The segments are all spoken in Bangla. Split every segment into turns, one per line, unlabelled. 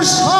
মনসা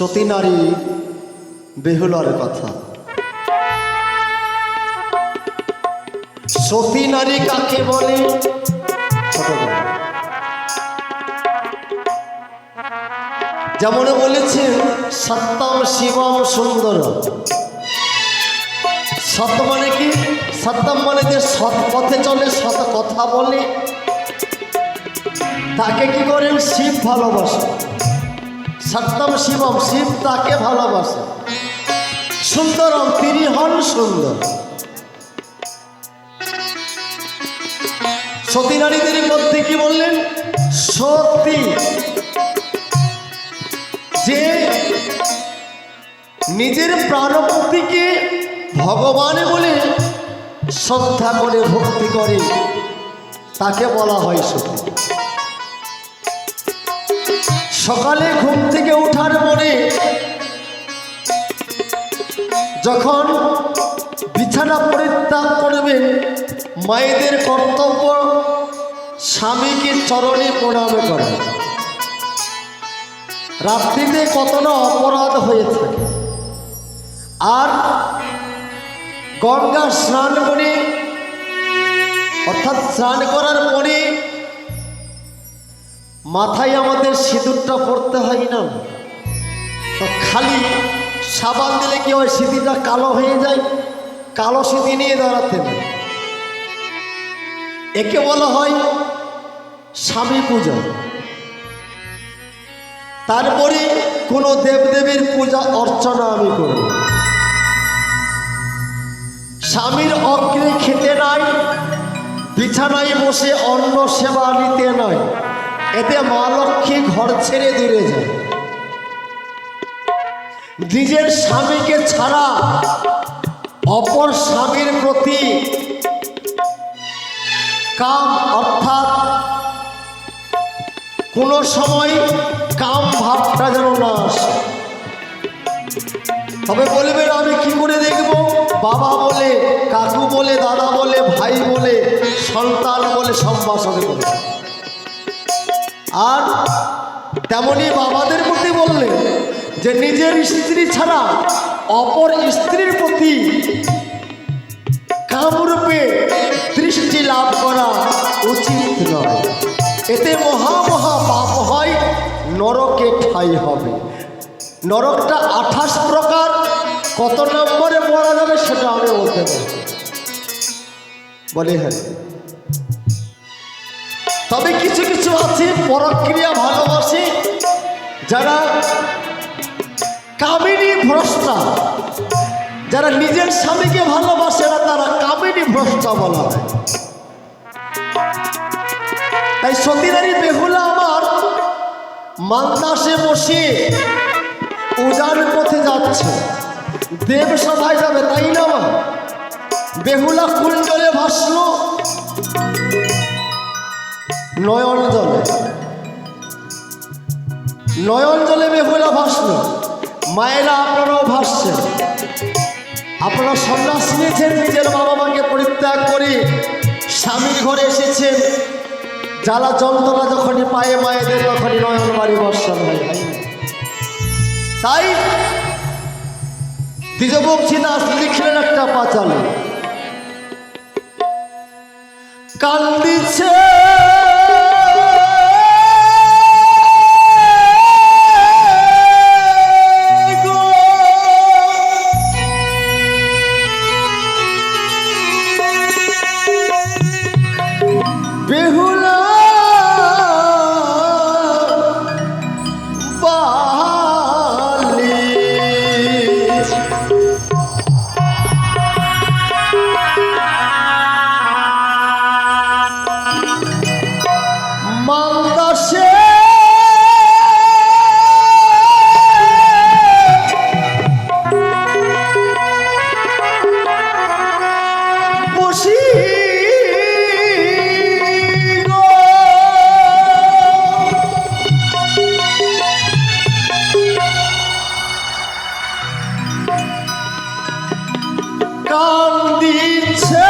সতী নারী বেহুলার কথা। সতী নারী কাকে বলে? যেমন বলেছেন, সত্যম শিবম সুন্দর। সত মানে কি? সত্যম মানে যে সৎ পথে চলে, সৎ কথা বলে। তাকে কি করেন? শিব ভালোবাসে। সত্যম শিবম শিব তাকে ভালোবাসে। সুন্দরম তিনি হন সুন্দর। সতী নারীদের মধ্যে কি বললেন? সতী। যে নিজের প্রাণপতিকে ভগবান বলে শ্রদ্ধা করে ভক্তি করে, তাকে বলা হয় সতী। সকালে ঘুম থেকে ওঠার পরে যখন বিছানা পরিত্যাগ করবে মায়েদের কর্তব্য স্বামীকে চরণে প্রণাম করা। রাত্রিতে কত না অপরাধ হয়ে থাকে। আর গঙ্গা স্নান করে, অর্থাৎ স্নান করার পরে মাথায় আমাদের সিঁদুরটা পড়তে হয় না। তো খালি সাবান দিলে কি হয় সিঁথিটা কালো হয়ে যায়? কালো সিঁথি নিয়ে দাঁড়াতে একে বলা হয় স্বামী পূজা। তারপরে কোনো দেবদেবীর পূজা অর্চনা আমি করি স্বামীর অগ্রে খেতে নাই, বিছানায় বসে অন্ন সেবা নিতে নয় এতে মা লক্ষ্মী ঘর ছেড়ে দূরে যায়। নিজের স্বামীকে ছাড়া অপর স্বামীর প্রতি কাম অর্থাৎ কোনো সময় কাম ভাবটা যেন না আসে। তবে বলবেন আমি কি করে দেখব? বাবা বলে, কাকু বলে, দাদা বলে, ভাই বলে, সন্তান বলে সম্ভাষণে বলে। আর তেমনি বাবাদের প্রতি বললে যে নিজের স্ত্রী ছাড়া অপর স্ত্রীর প্রতি কামরূপে দৃষ্টি লাভ করা উচিত নয়। এতে মহা মহা পাপ হয়, নরকে ঠাই হবে। নরকটা আঠাশ প্রকার, কত নম্বরে পড়া যাবে সেটা আমি বলতে পারি বলে হ্যাঁ। তবে কিছু কিছু আছে পরক্রিয়া ভালোবাসে যারা কামিনী ভ্রষ্টা। যারা নিজের স্বামীকে ভালোবাসে না, তারা কামিনী ভ্রষ্টা বলা হয়। তাই সতীনারী বেহুলা আমার, মান্দাসে বসে উজান পথে যাচ্ছে। দেব সভায় যাবে, তাই না? বেহুলা কুণ্ডলে ভাসল। নয়ন জলে নয়ন জলে বেহুলা ভাসল, মায়েরা আপনারাও ভাসছেন। আপনারা সন্ন্যাস নিয়েছেন, নিজের বাবা মাকে পরিত্যাগ করে স্বামীর ঘরে এসেছেন। জ্বালা যন্ত্রণা যখনই পায়ে মায়েদের, তখনই নয়ন বাড়ি বর্ষণ হয়, তাই দ্বিজবংশী দাস লিখলেন একটা পাঁচালে। কান্দিছে কান্দিছে বেহুলা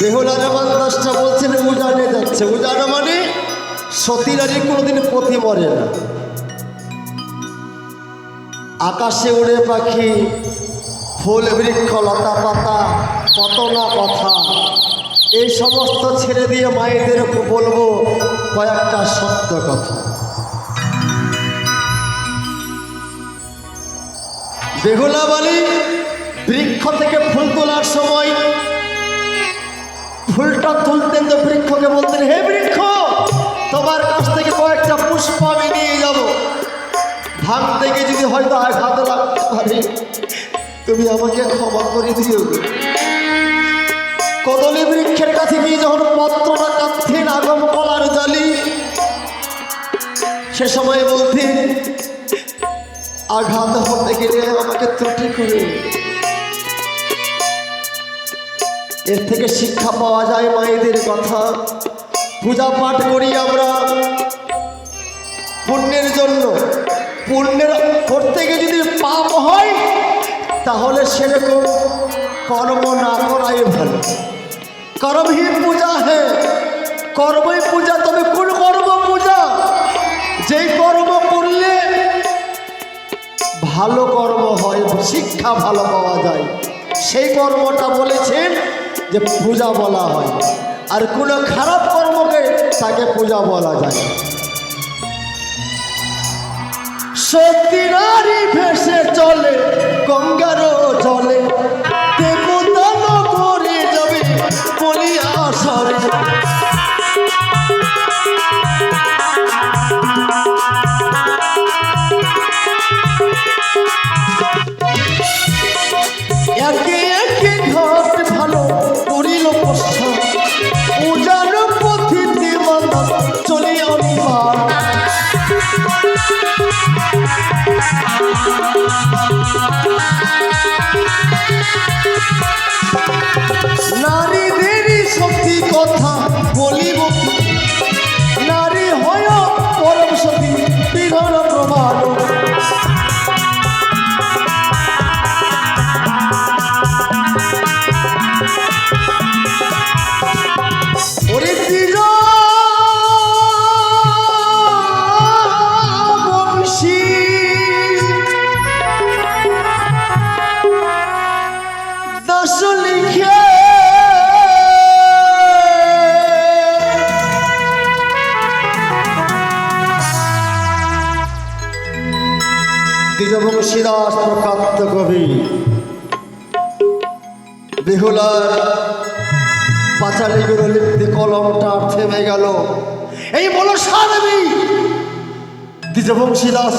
বেহুলা রহমান দাসটা বলছেন উজানে যাচ্ছে। উজানা মানে সতী নারী কোনোদিন পথে মরে না। আকাশে উড়ে পাখি, ফুল বৃক্ষ, লতা পাতা কত না কথা এই সমস্ত ছেড়ে দিয়ে মায়েদের বলব কয়েকটা সত্য কথা। বেহুলা বালি, বৃক্ষ থেকে ফুল তোলার সময় ফুলটা তুলতেন তো বৃক্ষকে বলতেন, হে বৃক্ষ, তোমার কাছ থেকে কয়েকটা পুষ্প আমি নিয়ে যাব। ভাঙ থেকে যদি হয়তো আঘাত লাগতে পারে, তুমি আমাকে ক্ষমা করে দিও। কদলী বৃক্ষের কাছে গিয়ে যখন পত্রটা কাঁদতেন আগম কলার জালি, সে সময় বলতেন আঘাত হতে গেলে আমাকে ত্রুটি করে। এর থেকে শিক্ষা পাওয়া যায় মায়েদের কথা। পূজা পাঠ করি আমরা। গিয়ে যদি পাপ হয়, তাহলে সেরকম কর্ম না করাই ভালো। কর্মহীন পূজা হে, কর্মই পূজা, তবে কোন কর্ম পূজা? যেই কর্ম করলে ভালো কর্ম হয়, শিক্ষা ভালো পাওয়া যায়। সেই কর্মটা বলেছেন যে পূজা বলা হয়। আর কোনো খারাপ কর্মকে তাকে পূজা বলা যায়। সত্যি নারী ভেসে চলে গঙ্গার জলে। দেবদান করে যাবে বলিয়া সরে বংশীদাস প্রকাত্ত কবি। বেহুলার পাঁচালিগুলো লিখতে কলমটা থেমে গেল। এই বলো সারবি দ্বিজবংশীদাস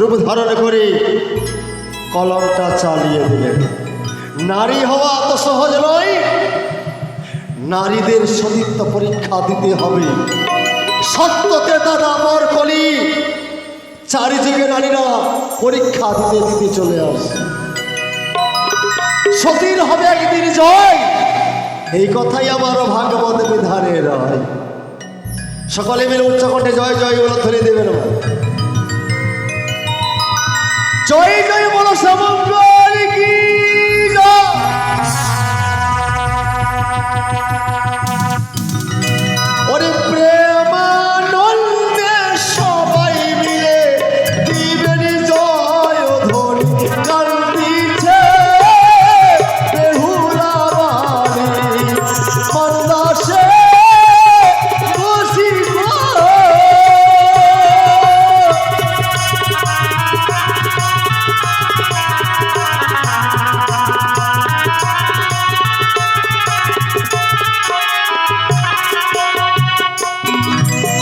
রূপ ধারণ করে কলমটা চালিয়ে দিলেন। নারী হওয়া তো সহজ নয়, নারীদের সতীত্ব পরীক্ষা দিতে হবে। সত্যকে দাদা আমার কলি চারিযুগে নারীরা পরীক্ষা দিতে দিতে চলে আসে। সতীর হবে একদিন জয়। এই কথাই আমার ভাগবত বিধানে রয় সকলে মিলে উচ্চকণ্ঠে জয় জয় বলে ধরে দেবেন জয় জয় বলো সমগ্র কি